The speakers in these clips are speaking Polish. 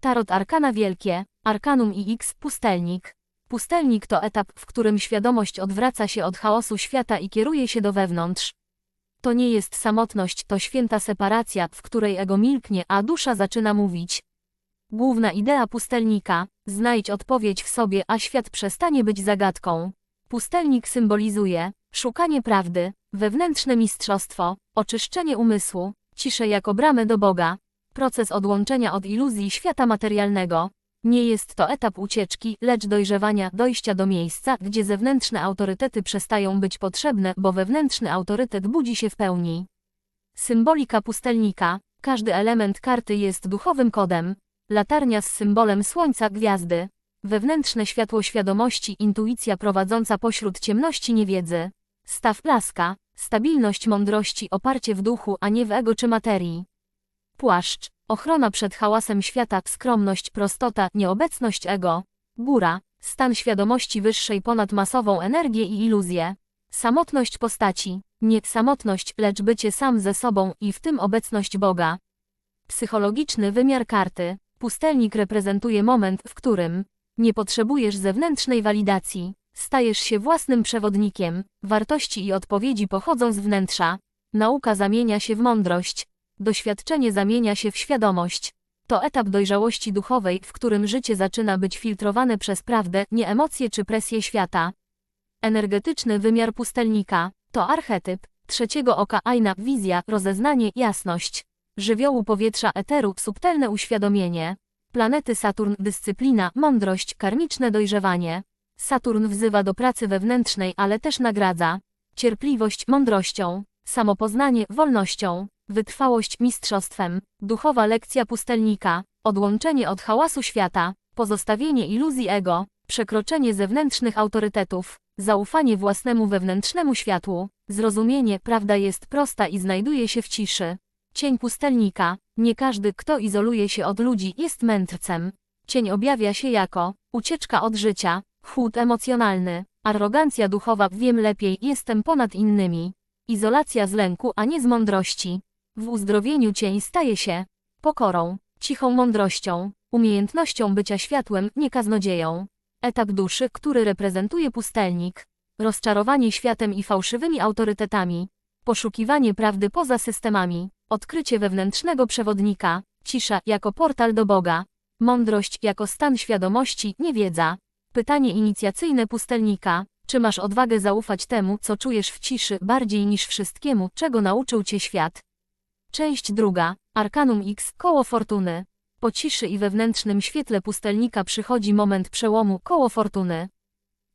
Tarot Arkana Wielkie, Arkanum IX, Pustelnik. Pustelnik to etap, w którym świadomość odwraca się od chaosu świata i kieruje się do wewnątrz. To nie jest samotność, to święta separacja, w której ego milknie, a dusza zaczyna mówić. Główna idea pustelnika znajdź odpowiedź w sobie, a świat przestanie być zagadką. Pustelnik symbolizuje szukanie prawdy, wewnętrzne mistrzostwo, oczyszczenie umysłu, ciszę jako bramę do Boga, proces odłączenia od iluzji świata materialnego. Nie jest to etap ucieczki, lecz dojrzewania, dojścia do miejsca, gdzie zewnętrzne autorytety przestają być potrzebne, bo wewnętrzny autorytet budzi się w pełni. Symbolika pustelnika. Każdy element karty jest duchowym kodem. Latarnia z symbolem słońca, gwiazdy. Wewnętrzne światło świadomości, intuicja prowadząca pośród ciemności niewiedzy. Staw laska, stabilność mądrości, oparcie w duchu, a nie w ego czy materii. Płaszcz, ochrona przed hałasem świata, skromność, prostota, nieobecność ego. Góra, stan świadomości wyższej ponad masową energię i iluzję. Samotność postaci, nie samotność, lecz bycie sam ze sobą i w tym obecność Boga. Psychologiczny wymiar karty. Pustelnik reprezentuje moment, w którym nie potrzebujesz zewnętrznej walidacji. Stajesz się własnym przewodnikiem. Wartości i odpowiedzi pochodzą z wnętrza. Nauka zamienia się w mądrość. Doświadczenie zamienia się w świadomość. To etap dojrzałości duchowej, w którym życie zaczyna być filtrowane przez prawdę, nie emocje czy presję świata. Energetyczny wymiar pustelnika to archetyp trzeciego oka Aina, wizja, rozeznanie, jasność. Żywiołu powietrza eteru, subtelne uświadomienie. Planety Saturn, dyscyplina, mądrość, karmiczne dojrzewanie. Saturn wzywa do pracy wewnętrznej, ale też nagradza. Cierpliwość mądrością, samopoznanie wolnością, wytrwałość mistrzostwem, duchowa lekcja pustelnika, odłączenie od hałasu świata, pozostawienie iluzji ego, przekroczenie zewnętrznych autorytetów, zaufanie własnemu wewnętrznemu światłu, zrozumienie, prawda jest prosta i znajduje się w ciszy. Cień pustelnika, nie każdy, kto izoluje się od ludzi, jest mędrcem. Cień objawia się jako ucieczka od życia, chłód emocjonalny, arogancja duchowa, wiem lepiej, jestem ponad innymi. Izolacja z lęku, a nie z mądrości. W uzdrowieniu cień staje się pokorą, cichą mądrością, umiejętnością bycia światłem, nie kaznodzieją. Etap duszy, który reprezentuje pustelnik. Rozczarowanie światem i fałszywymi autorytetami. Poszukiwanie prawdy poza systemami. Odkrycie wewnętrznego przewodnika. Cisza jako portal do Boga. Mądrość jako stan świadomości, niewiedza. Pytanie inicjacyjne pustelnika. Czy masz odwagę zaufać temu, co czujesz w ciszy, bardziej niż wszystkiemu, czego nauczył cię świat? Część druga. Arkanum X, koło fortuny. Po ciszy i wewnętrznym świetle pustelnika przychodzi moment przełomu, koło fortuny.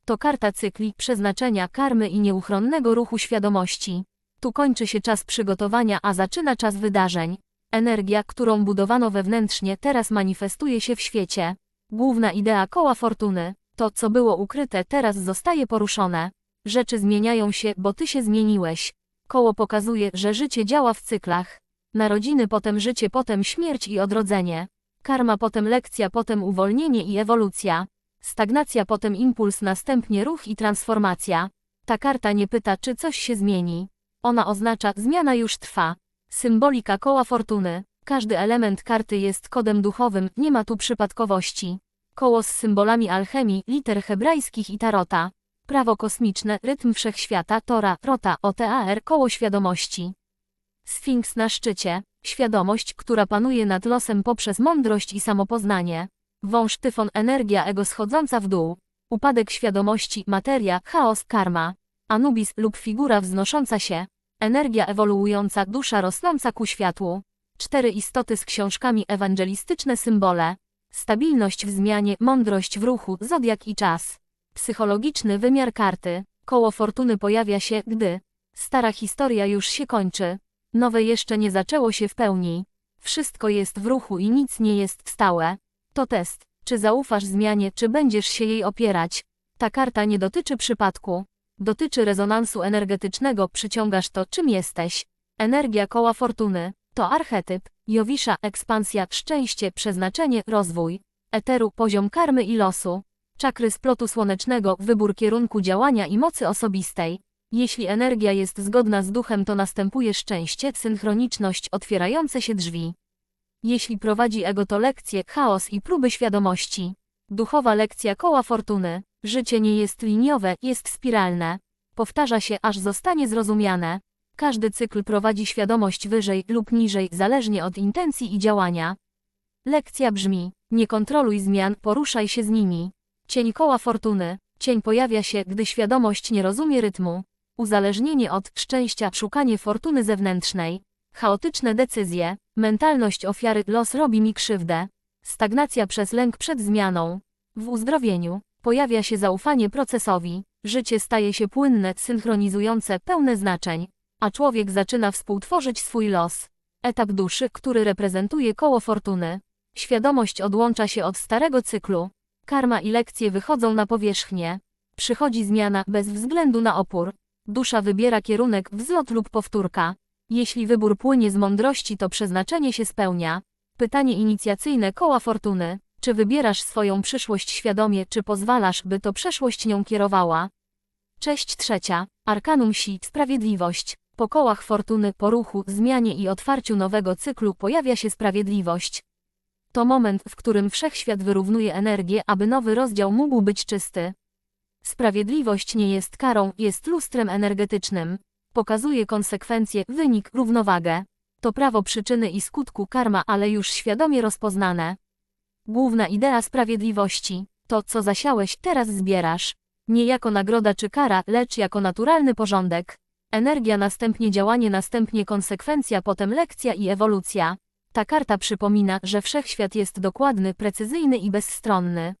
To karta cykli, przeznaczenia, karmy i nieuchronnego ruchu świadomości. Tu kończy się czas przygotowania, a zaczyna czas wydarzeń. Energia, którą budowano wewnętrznie, teraz manifestuje się w świecie. Główna idea koła fortuny. To, co było ukryte, teraz zostaje poruszone. Rzeczy zmieniają się, bo ty się zmieniłeś. Koło pokazuje, że życie działa w cyklach. Narodziny, potem życie, potem śmierć i odrodzenie. Karma, potem lekcja, potem uwolnienie i ewolucja. Stagnacja, potem impuls, następnie ruch i transformacja. Ta karta nie pyta, czy coś się zmieni. Ona oznacza, zmiana już trwa. Symbolika koła fortuny. Każdy element karty jest kodem duchowym, nie ma tu przypadkowości. Koło z symbolami alchemii, liter hebrajskich i tarota. Prawo kosmiczne, rytm wszechświata, Tora, Rota, OTAR, koło świadomości. Sfinks na szczycie, świadomość, która panuje nad losem poprzez mądrość i samopoznanie. Wąż tyfon, energia ego schodząca w dół. Upadek świadomości, materia, chaos, karma. Anubis lub figura wznosząca się. Energia ewoluująca, dusza rosnąca ku światłu. Cztery istoty z książkami ewangelistyczne symbole. Stabilność w zmianie, mądrość w ruchu, zodiak i czas. Psychologiczny wymiar karty. Koło fortuny pojawia się, gdy stara historia już się kończy. Nowe jeszcze nie zaczęło się w pełni. Wszystko jest w ruchu i nic nie jest stałe. To test. Czy zaufasz zmianie, czy będziesz się jej opierać? Ta karta nie dotyczy przypadku. Dotyczy rezonansu energetycznego, przyciągasz to, czym jesteś. Energia koła fortuny. To archetyp. Jowisza, ekspansja, szczęście, przeznaczenie, rozwój. Eteru, poziom karmy i losu. Czakry splotu słonecznego, wybór kierunku działania i mocy osobistej. Jeśli energia jest zgodna z duchem, to następuje szczęście, synchroniczność, otwierające się drzwi. Jeśli prowadzi ego to lekcje, chaos i próby świadomości. Duchowa lekcja koła fortuny. Życie nie jest liniowe, jest spiralne. Powtarza się, aż zostanie zrozumiane. Każdy cykl prowadzi świadomość wyżej lub niżej, zależnie od intencji i działania. Lekcja brzmi: Nie kontroluj zmian, poruszaj się z nimi. Cień koła fortuny. Cień pojawia się, gdy świadomość nie rozumie rytmu. Uzależnienie od szczęścia, szukanie fortuny zewnętrznej. Chaotyczne decyzje, mentalność ofiary, los robi mi krzywdę. Stagnacja przez lęk przed zmianą. W uzdrowieniu pojawia się zaufanie procesowi. Życie staje się płynne, synchronizujące, pełne znaczeń. A człowiek zaczyna współtworzyć swój los. Etap duszy, który reprezentuje koło fortuny. Świadomość odłącza się od starego cyklu. Karma i lekcje wychodzą na powierzchnię. Przychodzi zmiana bez względu na opór. Dusza wybiera kierunek wzlot lub powtórka. Jeśli wybór płynie z mądrości, to przeznaczenie się spełnia. Pytanie inicjacyjne koła fortuny. Czy wybierasz swoją przyszłość świadomie, czy pozwalasz, by to przeszłość nią kierowała? Cześć trzecia. Arkanum Si, sprawiedliwość. Po kołach fortuny, po ruchu, zmianie i otwarciu nowego cyklu pojawia się sprawiedliwość. To moment, w którym wszechświat wyrównuje energię, aby nowy rozdział mógł być czysty. Sprawiedliwość nie jest karą, jest lustrem energetycznym. Pokazuje konsekwencje, wynik, równowagę. To prawo przyczyny i skutku karma, ale już świadomie rozpoznane. Główna idea sprawiedliwości. To, co zasiałeś, teraz zbierasz. Nie jako nagroda czy kara, lecz jako naturalny porządek. Energia następnie działanie następnie konsekwencja potem lekcja i ewolucja. Ta karta przypomina, że wszechświat jest dokładny, precyzyjny i bezstronny.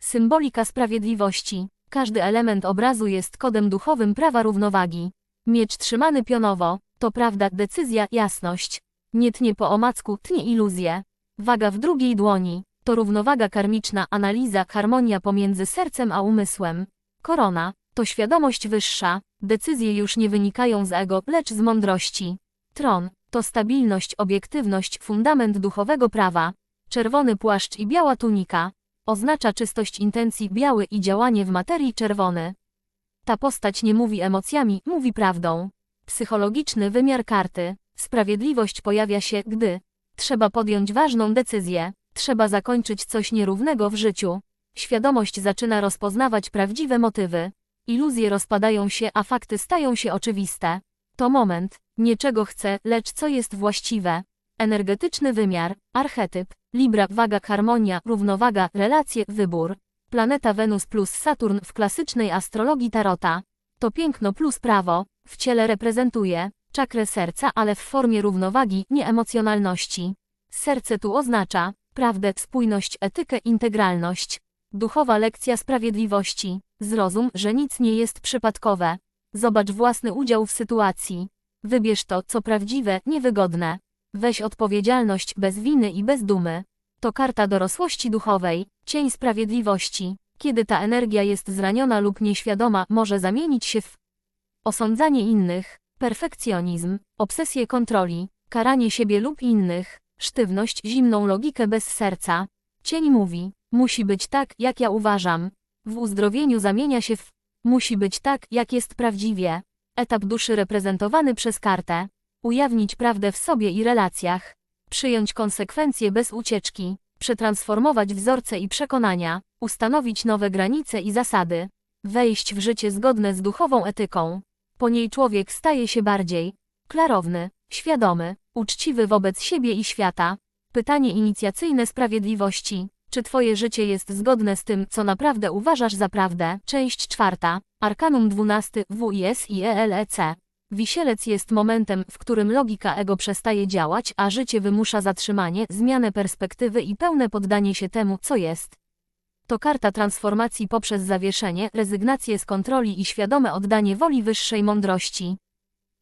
Symbolika sprawiedliwości. Każdy element obrazu jest kodem duchowym prawa równowagi. Miecz trzymany pionowo, to prawda, decyzja, jasność. Nie tnie po omacku, tnie iluzję. Waga w drugiej dłoni, to równowaga karmiczna, analiza, harmonia pomiędzy sercem a umysłem. Korona, to świadomość wyższa, decyzje już nie wynikają z ego, lecz z mądrości. Tron, to stabilność, obiektywność, fundament duchowego prawa. Czerwony płaszcz i biała tunika. Oznacza czystość intencji biały i działanie w materii czerwony. Ta postać nie mówi emocjami, mówi prawdą. Psychologiczny wymiar karty. Sprawiedliwość pojawia się, gdy trzeba podjąć ważną decyzję, trzeba zakończyć coś nierównego w życiu. Świadomość zaczyna rozpoznawać prawdziwe motywy. Iluzje rozpadają się, a fakty stają się oczywiste. To moment, nie czego chcę, lecz co jest właściwe. Energetyczny wymiar, archetyp, Libra, waga, harmonia, równowaga, relacje, wybór. Planeta Wenus plus Saturn w klasycznej astrologii Tarota. To piękno plus prawo, w ciele reprezentuje czakrę serca, ale w formie równowagi, nie emocjonalności. Serce tu oznacza prawdę, spójność, etykę, integralność. Duchowa lekcja sprawiedliwości. Zrozum, że nic nie jest przypadkowe. Zobacz własny udział w sytuacji. Wybierz to, co prawdziwe, niewygodne. Weź odpowiedzialność bez winy i bez dumy. To karta dorosłości duchowej, cień sprawiedliwości. Kiedy ta energia jest zraniona lub nieświadoma, może zamienić się w osądzanie innych, perfekcjonizm, obsesję kontroli, karanie siebie lub innych, sztywność, zimną logikę bez serca. Cień mówi, musi być tak, jak ja uważam. W uzdrowieniu zamienia się w musi być tak, jak jest prawdziwie. Etap duszy reprezentowany przez kartę. Ujawnić prawdę w sobie i relacjach. Przyjąć konsekwencje bez ucieczki. Przetransformować wzorce i przekonania. Ustanowić nowe granice i zasady. Wejść w życie zgodne z duchową etyką. Po niej człowiek staje się bardziej klarowny, świadomy, uczciwy wobec siebie i świata. Pytanie inicjacyjne sprawiedliwości. Czy twoje życie jest zgodne z tym, co naprawdę uważasz za prawdę? Część czwarta. Arkanum 12 WIS i ELEC. Wisielec jest momentem, w którym logika ego przestaje działać, a życie wymusza zatrzymanie, zmianę perspektywy i pełne poddanie się temu, co jest. To karta transformacji poprzez zawieszenie, rezygnację z kontroli i świadome oddanie woli wyższej mądrości.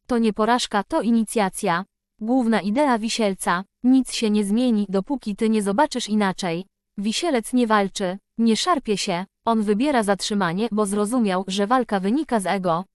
To nie porażka, to inicjacja. Główna idea wisielca. Nic się nie zmieni, dopóki ty nie zobaczysz inaczej. Wisielec nie walczy, nie szarpie się, on wybiera zatrzymanie, bo zrozumiał, że walka wynika z ego.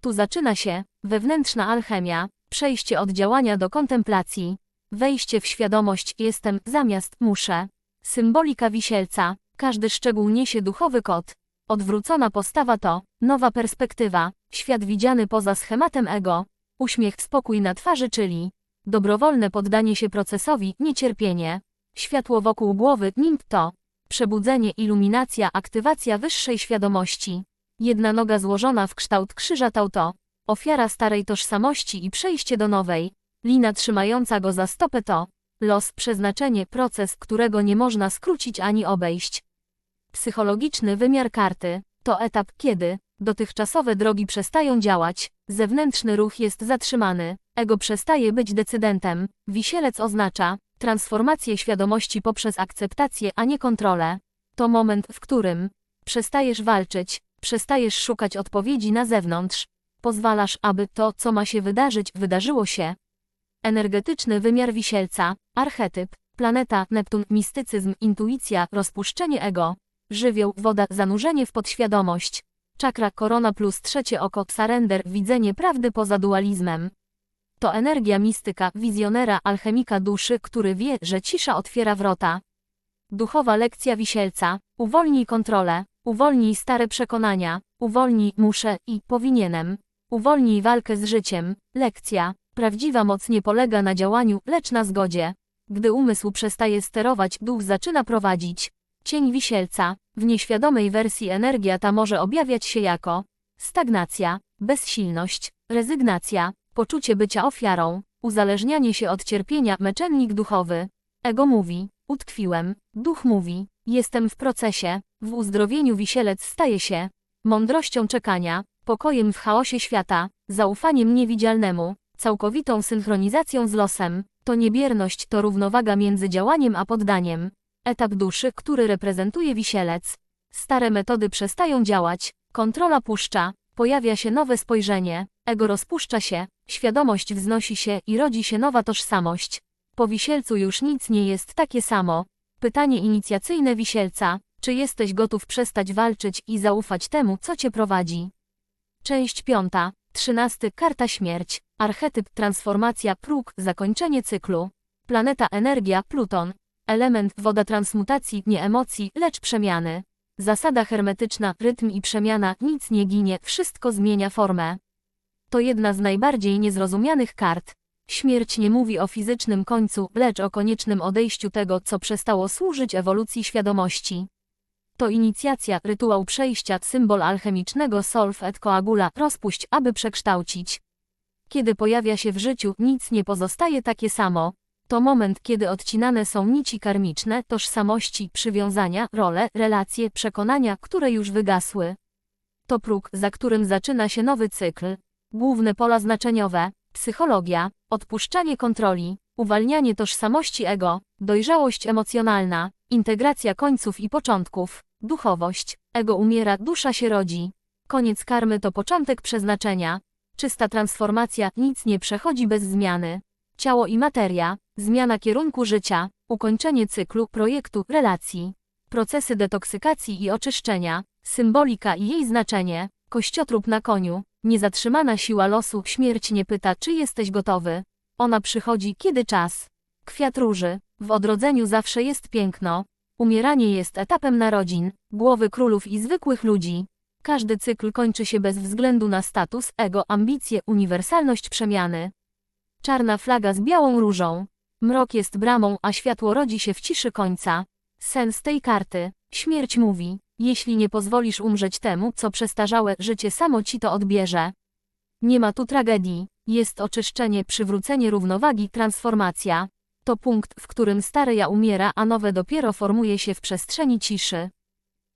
Tu zaczyna się wewnętrzna alchemia, przejście od działania do kontemplacji, wejście w świadomość jestem zamiast muszę. Symbolika wisielca, każdy szczegół niesie duchowy kod. Odwrócona postawa to nowa perspektywa, świat widziany poza schematem ego, uśmiech spokój na twarzy, czyli Dobrowolne poddanie się procesowi, niecierpienie. Światło wokół głowy, nimb to. Przebudzenie, iluminacja, aktywacja wyższej świadomości. Jedna noga złożona w kształt krzyża to. Ofiara starej tożsamości i przejście do nowej. Lina trzymająca go za stopę to. Los, przeznaczenie, proces, którego nie można skrócić ani obejść. Psychologiczny wymiar karty to etap, kiedy dotychczasowe drogi przestają działać, zewnętrzny ruch jest zatrzymany, ego przestaje być decydentem. Wisielec oznacza transformację świadomości poprzez akceptację, a nie kontrolę. To moment, w którym przestajesz walczyć, przestajesz szukać odpowiedzi na zewnątrz, pozwalasz, aby to, co ma się wydarzyć, wydarzyło się. Energetyczny wymiar wisielca, archetyp, planeta, Neptun, mistycyzm, intuicja, rozpuszczenie ego, żywioł, woda, zanurzenie w podświadomość, czakra, korona plus trzecie oko, surrender, widzenie prawdy poza dualizmem. To energia mistyka, wizjonera, alchemika duszy, który wie, że cisza otwiera wrota. Duchowa lekcja wisielca, uwolnij kontrolę, uwolnij stare przekonania, uwolnij muszę i powinienem, uwolnij walkę z życiem, lekcja. Prawdziwa moc nie polega na działaniu, lecz na zgodzie. Gdy umysł przestaje sterować, duch zaczyna prowadzić. Cień wisielca. W nieświadomej wersji energia ta może objawiać się jako stagnacja, bezsilność, rezygnacja, poczucie bycia ofiarą, uzależnianie się od cierpienia, męczennik duchowy. Ego mówi, utkwiłem, duch mówi, jestem w procesie, w uzdrowieniu wisielec staje się mądrością czekania, pokojem w chaosie świata, zaufaniem niewidzialnemu, całkowitą synchronizacją z losem. To niebierność to równowaga między działaniem a poddaniem. Etap duszy, który reprezentuje wisielec. Stare metody przestają działać, kontrola puszcza, pojawia się nowe spojrzenie, ego rozpuszcza się, świadomość wznosi się i rodzi się nowa tożsamość. Po wisielcu już nic nie jest takie samo. Pytanie inicjacyjne wisielca, czy jesteś gotów przestać walczyć i zaufać temu, co cię prowadzi? Część piąta, trzynasty, karta śmierć, archetyp, transformacja, próg, zakończenie cyklu. Planeta energia, Pluton, element, woda transmutacji, nie emocji, lecz przemiany. Zasada hermetyczna, rytm i przemiana, nic nie ginie, wszystko zmienia formę. To jedna z najbardziej niezrozumianych kart. Śmierć nie mówi o fizycznym końcu, lecz o koniecznym odejściu tego, co przestało służyć ewolucji świadomości. To inicjacja, rytuał przejścia, symbol alchemicznego solf et coagula, rozpuść, aby przekształcić. Kiedy pojawia się w życiu, nic nie pozostaje takie samo. To moment, kiedy odcinane są nici karmiczne, tożsamości, przywiązania, role, relacje, przekonania, które już wygasły. To próg, za którym zaczyna się nowy cykl. Główne pola znaczeniowe, psychologia, odpuszczanie kontroli, uwalnianie tożsamości ego, dojrzałość emocjonalna, integracja końców i początków, duchowość, ego umiera, dusza się rodzi. Koniec karmy to początek przeznaczenia. Czysta transformacja, nic nie przechodzi bez zmiany. Ciało i materia, zmiana kierunku życia, ukończenie cyklu, projektu, relacji. Procesy detoksykacji i oczyszczenia, symbolika i jej znaczenie, kościotrup na koniu, Niezatrzymana siła losu, śmierć nie pyta, czy jesteś gotowy. Ona przychodzi, kiedy czas. Kwiat róży. W odrodzeniu zawsze jest piękno. Umieranie jest etapem narodzin, głowy królów i zwykłych ludzi. Każdy cykl kończy się bez względu na status, ego, ambicje, uniwersalność przemiany. Czarna flaga z białą różą. Mrok jest bramą, a światło rodzi się w ciszy końca. Sens tej karty. Śmierć mówi, jeśli nie pozwolisz umrzeć temu, co przestarzałe, życie samo ci to odbierze. Nie ma tu tragedii. Jest oczyszczenie, przywrócenie równowagi, transformacja. To punkt, w którym stare ja umiera, a nowe dopiero formuje się w przestrzeni ciszy.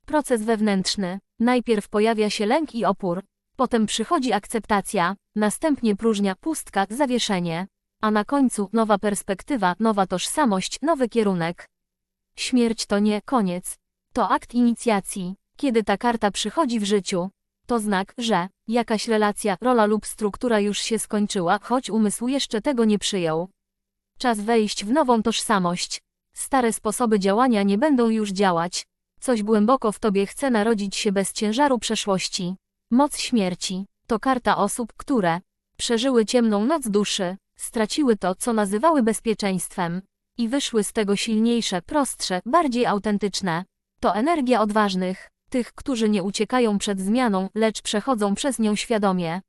Proces wewnętrzny. Najpierw pojawia się lęk i opór. Potem przychodzi akceptacja, następnie próżnia, pustka, zawieszenie. A na końcu nowa perspektywa, nowa tożsamość, nowy kierunek. Śmierć to nie koniec, to akt inicjacji. Kiedy ta karta przychodzi w życiu, to znak, że jakaś relacja, rola lub struktura już się skończyła, choć umysł jeszcze tego nie przyjął. Czas wejść w nową tożsamość. Stare sposoby działania nie będą już działać. Coś głęboko w tobie chce narodzić się bez ciężaru przeszłości. Moc śmierci to karta osób, które przeżyły ciemną noc duszy, straciły to, co nazywały bezpieczeństwem i wyszły z tego silniejsze, prostsze, bardziej autentyczne. To energia odważnych, tych, którzy nie uciekają przed zmianą, lecz przechodzą przez nią świadomie.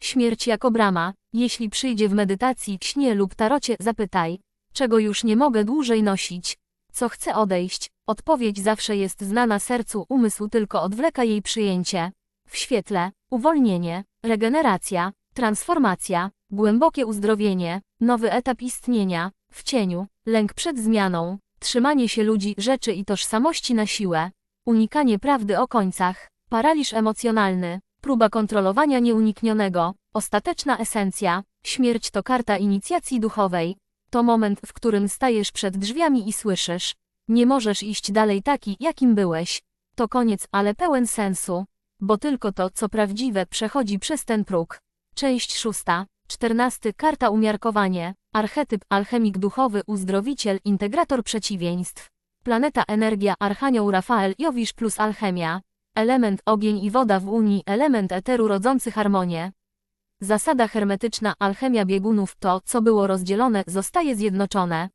Śmierć jako brama. Jeśli przyjdzie w medytacji, śnie lub tarocie, zapytaj, czego już nie mogę dłużej nosić, co chce odejść. Odpowiedź zawsze jest znana sercu, umysł tylko odwleka jej przyjęcie. W świetle, uwolnienie, regeneracja, transformacja, głębokie uzdrowienie, nowy etap istnienia, w cieniu, lęk przed zmianą, trzymanie się ludzi, rzeczy i tożsamości na siłę, unikanie prawdy o końcach, paraliż emocjonalny, próba kontrolowania nieuniknionego, ostateczna esencja, śmierć to karta inicjacji duchowej. To moment, w którym stajesz przed drzwiami i słyszysz, nie możesz iść dalej taki, jakim byłeś. To koniec, ale pełen sensu, bo tylko to, co prawdziwe, przechodzi przez ten próg. Część szósta. Czternasty. Karta umiarkowanie. Archetyp, alchemik duchowy, uzdrowiciel, integrator przeciwieństw. Planeta energia, archanioł Rafael, Jowisz plus alchemia. Element ogień i woda w Unii, element eteru rodzący harmonię. Zasada hermetyczna, alchemia biegunów, to, co było rozdzielone, zostaje zjednoczone.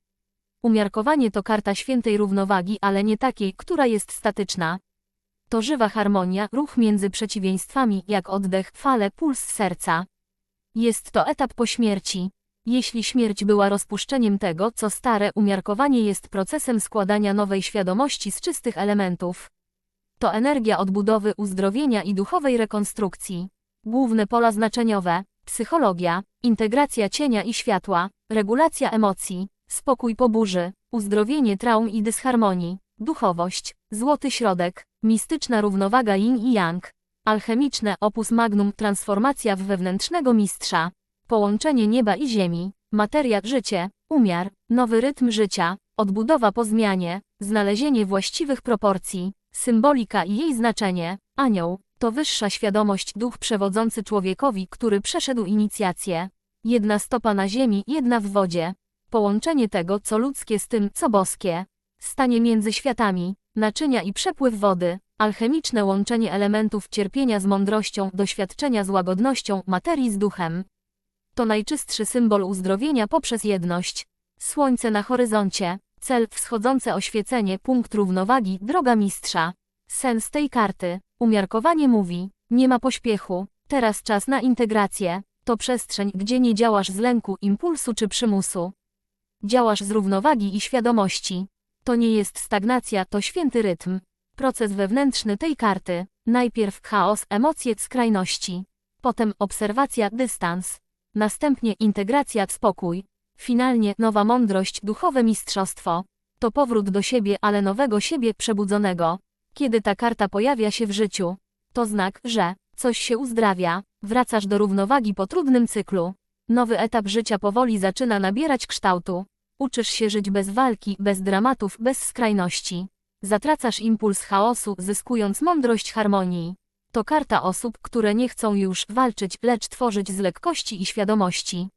Umiarkowanie to karta świętej równowagi, ale nie takiej, która jest statyczna. To żywa harmonia, ruch między przeciwieństwami, jak oddech, fale, puls serca. Jest to etap po śmierci. Jeśli śmierć była rozpuszczeniem tego, co stare, umiarkowanie jest procesem składania nowej świadomości z czystych elementów. To energia odbudowy, uzdrowienia i duchowej rekonstrukcji. Główne pola znaczeniowe: psychologia, integracja cienia i światła, regulacja emocji, spokój po burzy, uzdrowienie traum i dysharmonii, duchowość, złoty środek, mistyczna równowaga yin i yang, alchemiczne opus magnum, transformacja w wewnętrznego mistrza, połączenie nieba i ziemi, materia, życie, umiar, nowy rytm życia, odbudowa po zmianie, znalezienie właściwych proporcji, symbolika i jej znaczenie, anioł, to wyższa świadomość, duch przewodzący człowiekowi, który przeszedł inicjację. Jedna stopa na ziemi, jedna w wodzie. Połączenie tego, co ludzkie z tym, co boskie. Stanie między światami, naczynia i przepływ wody, alchemiczne łączenie elementów cierpienia z mądrością, doświadczenia z łagodnością, materii z duchem. To najczystszy symbol uzdrowienia poprzez jedność. Słońce na horyzoncie, cel wschodzące oświecenie, punkt równowagi, droga mistrza. Sens tej karty. Umiarkowanie mówi, nie ma pośpiechu, teraz czas na integrację. To przestrzeń, gdzie nie działasz z lęku, impulsu czy przymusu. Działasz z równowagi i świadomości. To nie jest stagnacja, to święty rytm. Proces wewnętrzny tej karty. Najpierw chaos, emocje, skrajności. Potem obserwacja, dystans. Następnie integracja, spokój. Finalnie nowa mądrość, duchowe mistrzostwo. To powrót do siebie, ale nowego siebie przebudzonego. Kiedy ta karta pojawia się w życiu, to znak, że coś się uzdrawia, wracasz do równowagi po trudnym cyklu. Nowy etap życia powoli zaczyna nabierać kształtu. Uczysz się żyć bez walki, bez dramatów, bez skrajności. Zatracasz impuls chaosu, zyskując mądrość harmonii. To karta osób, które nie chcą już walczyć, lecz tworzyć z lekkości i świadomości.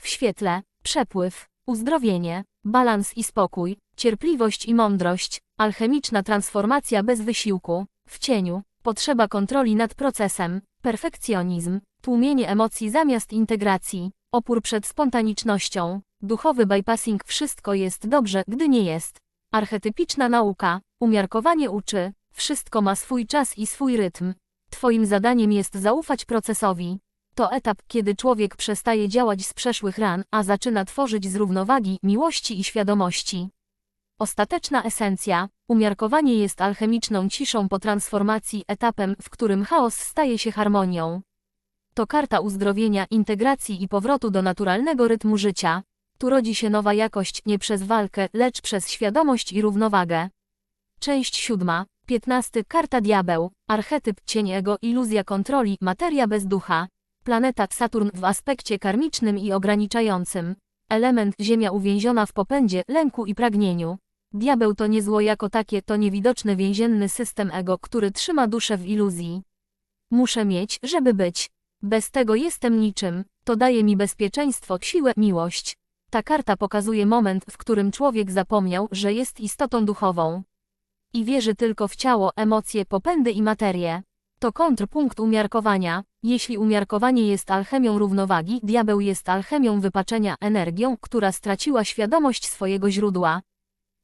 W świetle, przepływ, uzdrowienie, balans i spokój, cierpliwość i mądrość, alchemiczna transformacja bez wysiłku, w cieniu, potrzeba kontroli nad procesem, perfekcjonizm, tłumienie emocji zamiast integracji, opór przed spontanicznością, duchowy bypassing wszystko jest dobrze, gdy nie jest. Archetypiczna nauka, umiarkowanie uczy, wszystko ma swój czas i swój rytm. Twoim zadaniem jest zaufać procesowi. To etap, kiedy człowiek przestaje działać z przeszłych ran, a zaczyna tworzyć z równowagi, miłości i świadomości. Ostateczna esencja, umiarkowanie jest alchemiczną ciszą po transformacji, etapem, w którym chaos staje się harmonią. To karta uzdrowienia, integracji i powrotu do naturalnego rytmu życia. Tu rodzi się nowa jakość nie przez walkę, lecz przez świadomość i równowagę. Część siódma, piętnasty, karta diabeł, archetyp cień ego, iluzja kontroli, materia bez ducha. Planeta Saturn w aspekcie karmicznym i ograniczającym. Element Ziemia uwięziona w popędzie, lęku i pragnieniu. Diabeł to nie zło jako takie, to niewidoczny więzienny system ego, który trzyma duszę w iluzji. Muszę mieć, żeby być. Bez tego jestem niczym. To daje mi bezpieczeństwo, siłę, miłość. Ta karta pokazuje moment, w którym człowiek zapomniał, że jest istotą duchową. I wierzy tylko w ciało, emocje, popędy i materię. To kontrpunkt umiarkowania. Jeśli umiarkowanie jest alchemią równowagi, diabeł jest alchemią wypaczenia, energią, która straciła świadomość swojego źródła.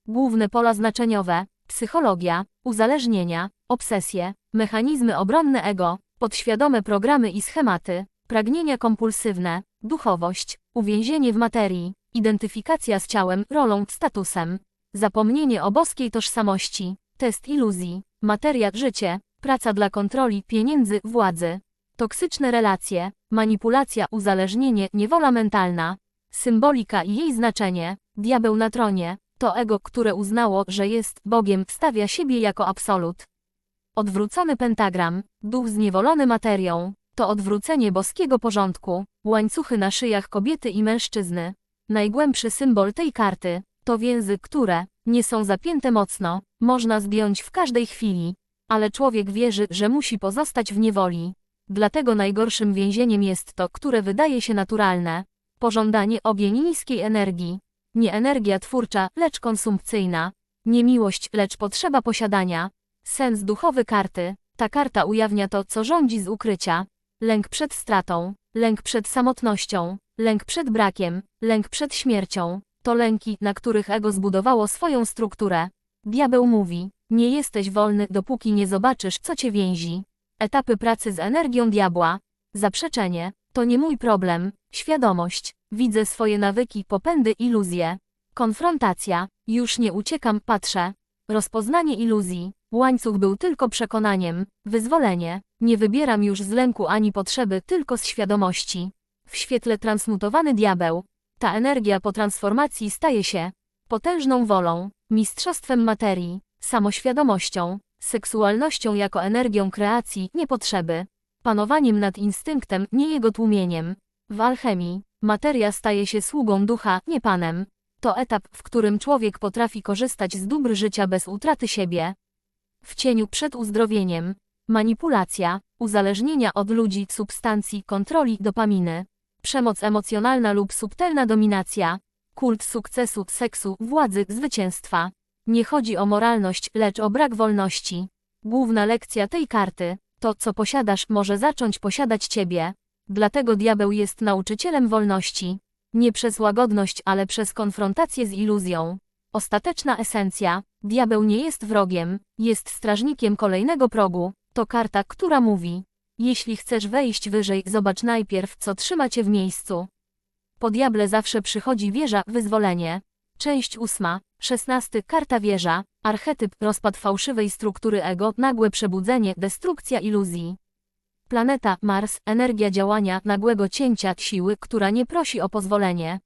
Główne pola znaczeniowe, psychologia, uzależnienia, obsesje, mechanizmy obronne ego, podświadome programy i schematy, Pragnienia kompulsywne, duchowość, uwięzienie w materii, identyfikacja z ciałem, rolą, statusem. Zapomnienie o boskiej tożsamości, test iluzji, materia, życie, praca dla kontroli, pieniędzy, władzy. Toksyczne relacje, manipulacja, uzależnienie, niewola mentalna. Symbolika i jej znaczenie, diabeł na tronie, to ego, które uznało, że jest Bogiem, stawia siebie jako absolut. Odwrócony pentagram, duch zniewolony materią, to odwrócenie boskiego porządku, łańcuchy na szyjach kobiety i mężczyzny. Najgłębszy symbol tej karty, to więzy, które nie są zapięte mocno, można zdjąć w każdej chwili, ale człowiek wierzy, że musi pozostać w niewoli. Dlatego najgorszym więzieniem jest to, które wydaje się naturalne. Pożądanie ogień niskiej energii. Nie energia twórcza, lecz konsumpcyjna. Nie miłość, lecz potrzeba posiadania. Sens duchowy karty. Ta karta ujawnia to, co rządzi z ukrycia. Lęk przed stratą, lęk przed samotnością, lęk przed brakiem, lęk przed śmiercią. To lęki, na których ego zbudowało swoją strukturę. Diabeł mówi, nie jesteś wolny, dopóki nie zobaczysz, co cię więzi. Etapy pracy z energią diabła. Zaprzeczenie, to nie mój problem. Świadomość, widzę swoje nawyki, popędy, iluzje. Konfrontacja, już nie uciekam, patrzę. Rozpoznanie iluzji, łańcuch był tylko przekonaniem. Wyzwolenie, nie wybieram już z lęku ani potrzeby, tylko z świadomości. W świetle transmutowany diabeł. Ta energia po transformacji staje się potężną wolą, mistrzostwem materii, samoświadomością, seksualnością jako energią kreacji, nie potrzeby, panowaniem nad instynktem, nie jego tłumieniem. W alchemii, materia staje się sługą ducha, nie panem. To etap, w którym człowiek potrafi korzystać z dóbr życia bez utraty siebie. W cieniu przed uzdrowieniem, manipulacja, uzależnienia od ludzi, substancji, kontroli, dopaminy, przemoc emocjonalna lub subtelna dominacja, kult sukcesu, seksu, władzy, zwycięstwa. Nie chodzi o moralność, lecz o brak wolności. Główna lekcja tej karty, to co posiadasz może zacząć posiadać ciebie. Dlatego diabeł jest nauczycielem wolności. Nie przez łagodność, ale przez konfrontację z iluzją. Ostateczna esencja, diabeł nie jest wrogiem, jest strażnikiem kolejnego progu. To karta, która mówi, jeśli chcesz wejść wyżej, zobacz najpierw, co trzyma cię w miejscu. Po diable zawsze przychodzi wieża, wyzwolenie. Część ósma, szesnasty, karta wieża, archetyp, rozpad fałszywej struktury ego, nagłe przebudzenie, destrukcja iluzji. Planeta, Mars, energia działania, nagłego cięcia, siły, która nie prosi o pozwolenie.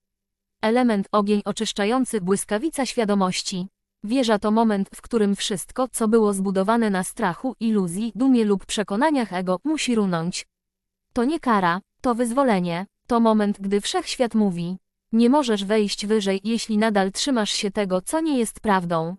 Element, ogień oczyszczający, błyskawica świadomości. Wieża to moment, w którym wszystko, co było zbudowane na strachu, iluzji, dumie lub przekonaniach ego, musi runąć. To nie kara, to wyzwolenie, to moment, gdy wszechświat mówi, nie możesz wejść wyżej, jeśli nadal trzymasz się tego, co nie jest prawdą.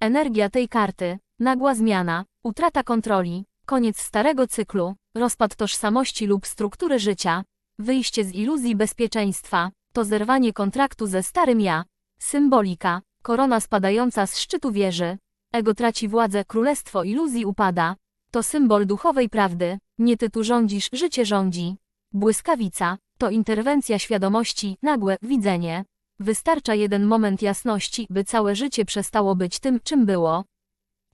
Energia tej karty, nagła zmiana, utrata kontroli, koniec starego cyklu, rozpad tożsamości lub struktury życia, wyjście z iluzji bezpieczeństwa, to zerwanie kontraktu ze starym ja. Symbolika, korona spadająca z szczytu wieży. Ego traci władzę, królestwo iluzji upada. To symbol duchowej prawdy. Nie ty tu rządzisz, życie rządzi. Błyskawica, to interwencja świadomości, nagłe widzenie. Wystarcza jeden moment jasności, by całe życie przestało być tym, czym było.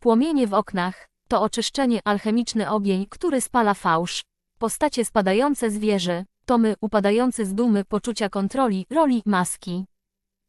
Płomienie w oknach, to oczyszczenie, alchemiczny ogień, który spala fałsz. Postacie spadające z wieży, to my, upadający z dumy, poczucia kontroli, roli, maski.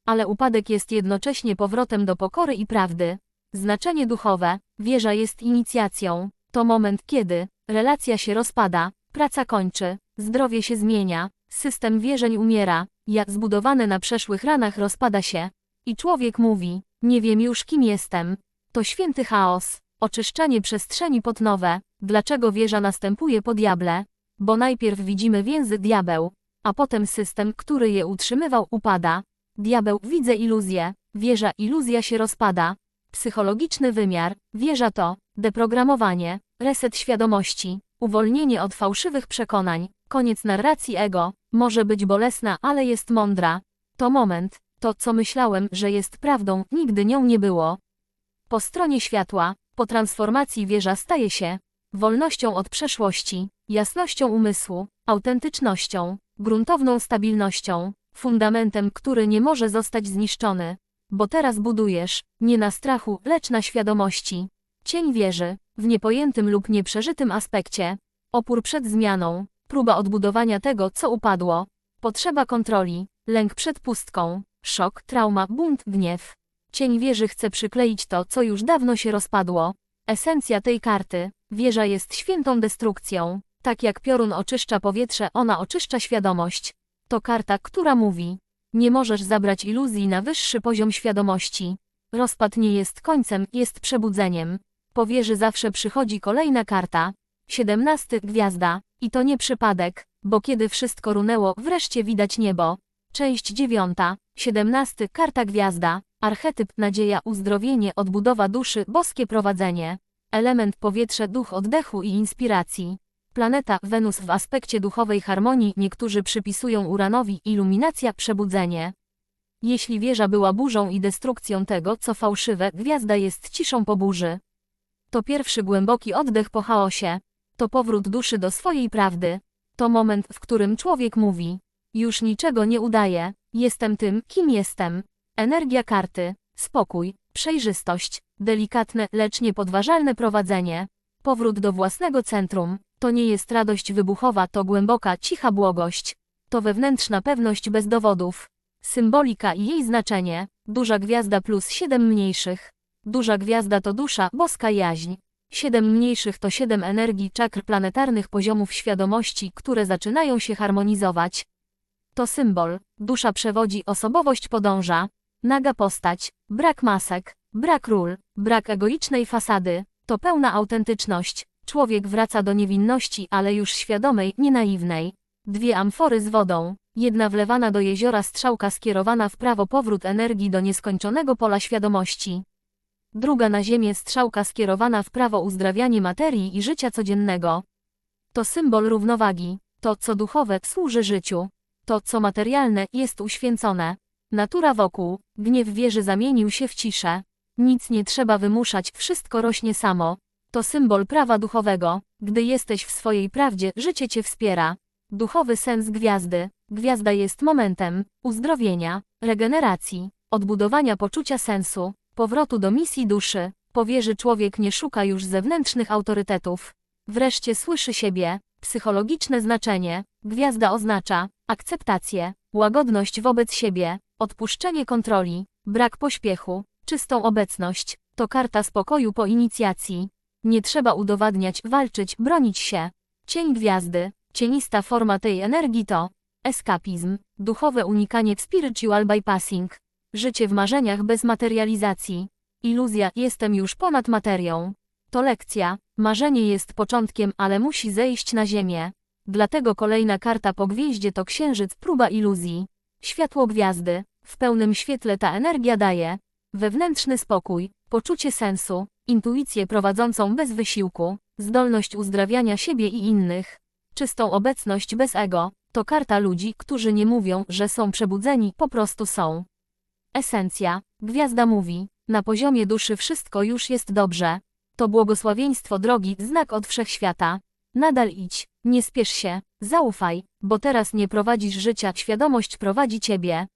Ale upadek jest jednocześnie powrotem do pokory i prawdy. Znaczenie duchowe, wieża jest inicjacją. To moment, kiedy relacja się rozpada, praca kończy, zdrowie się zmienia, system wierzeń umiera, jak zbudowane na przeszłych ranach rozpada się. I człowiek mówi, nie wiem już kim jestem. To święty chaos, oczyszczanie przestrzeni pod nowe. Dlaczego wieża następuje po diable? Bo najpierw widzimy więzy diabeł, a potem system, który je utrzymywał, upada. Diabeł, widzę iluzję, wieża, iluzja się rozpada. Psychologiczny wymiar, wieża to deprogramowanie, reset świadomości, uwolnienie od fałszywych przekonań, koniec narracji ego, może być bolesna, ale jest mądra. To moment, to co myślałem, że jest prawdą, nigdy nią nie było. Po stronie światła, po transformacji wieża staje się wolnością od przeszłości, jasnością umysłu, autentycznością, gruntowną stabilnością, fundamentem, który nie może zostać zniszczony. Bo teraz budujesz, nie na strachu, lecz na świadomości. Cień wieży, w niepojętym lub nieprzeżytym aspekcie. Opór przed zmianą, Próba odbudowania tego, co upadło. Potrzeba kontroli, lęk przed pustką, szok, trauma, bunt, gniew. Cień wieży chce przykleić to, co już dawno się rozpadło. Esencja tej karty. Wieża jest świętą destrukcją. Tak jak piorun oczyszcza powietrze, ona oczyszcza świadomość. To karta, która mówi: Nie możesz zabrać iluzji na wyższy poziom świadomości. Rozpad nie jest końcem, jest przebudzeniem. Po wieży zawsze przychodzi kolejna karta. 17 gwiazda. I to nie przypadek, bo kiedy wszystko runęło, wreszcie widać niebo. Część dziewiąta. 17 karta gwiazda. Archetyp nadzieja, uzdrowienie, odbudowa duszy, boskie prowadzenie. Element powietrze, duch oddechu i inspiracji. Planeta Wenus w aspekcie duchowej harmonii niektórzy przypisują Uranowi iluminacja, przebudzenie. Jeśli wieża była burzą i destrukcją tego, co fałszywe, gwiazda jest ciszą po burzy. To pierwszy głęboki oddech po chaosie. To powrót duszy do swojej prawdy. To moment, w którym człowiek mówi: Już niczego nie udaje, jestem tym, kim jestem. Energia karty, spokój, przejrzystość, delikatne, lecz niepodważalne prowadzenie. Powrót do własnego centrum. To nie jest radość wybuchowa, to głęboka, cicha błogość. To wewnętrzna pewność bez dowodów. Symbolika i jej znaczenie. Duża gwiazda plus siedem mniejszych. Duża gwiazda to dusza, boska jaźń. Siedem mniejszych to siedem energii czakr planetarnych poziomów świadomości, które zaczynają się harmonizować. To symbol. Dusza przewodzi, osobowość podąża. Naga postać, brak masek, brak ról, brak egoicznej fasady. To pełna autentyczność. Człowiek wraca do niewinności, ale już świadomej, nie naiwnej. Dwie amfory z wodą. Jedna wlewana do jeziora strzałka skierowana w prawo powrót energii do nieskończonego pola świadomości. Druga na ziemię strzałka skierowana w prawo uzdrawianie materii i życia codziennego. To symbol równowagi. To, co duchowe, służy życiu. To, co materialne, jest uświęcone. Natura wokół, gniew wieży zamienił się w ciszę. Nic nie trzeba wymuszać, wszystko rośnie samo. To symbol prawa duchowego. Gdy jesteś w swojej prawdzie, życie cię wspiera. Duchowy sens gwiazdy. Gwiazda jest momentem uzdrowienia, regeneracji, odbudowania poczucia sensu, powrotu do misji duszy. Po wieży człowiek nie szuka już zewnętrznych autorytetów. Wreszcie słyszy siebie. Psychologiczne znaczenie. Gwiazda oznacza akceptację, łagodność wobec siebie, odpuszczenie kontroli, brak pośpiechu, czystą obecność. To karta spokoju po inicjacji. Nie trzeba udowadniać, walczyć, bronić się. Cień gwiazdy, cienista forma tej energii to eskapizm, duchowe unikanie spiritual bypassing, życie w marzeniach bez materializacji, iluzja jestem już ponad materią. To lekcja, marzenie jest początkiem, ale musi zejść na ziemię. Dlatego kolejna karta po gwieździe to księżyc, próba iluzji. Światło gwiazdy, w pełnym świetle ta energia daje wewnętrzny spokój, poczucie sensu, intuicję prowadzącą bez wysiłku, zdolność uzdrawiania siebie i innych, czystą obecność bez ego. To karta ludzi, którzy nie mówią, że są przebudzeni, po prostu są. Esencja. Gwiazda mówi, na poziomie duszy wszystko już jest dobrze. To błogosławieństwo drogi, znak od wszechświata. Nadal idź, nie spiesz się, zaufaj, bo teraz nie prowadzisz życia, świadomość prowadzi ciebie.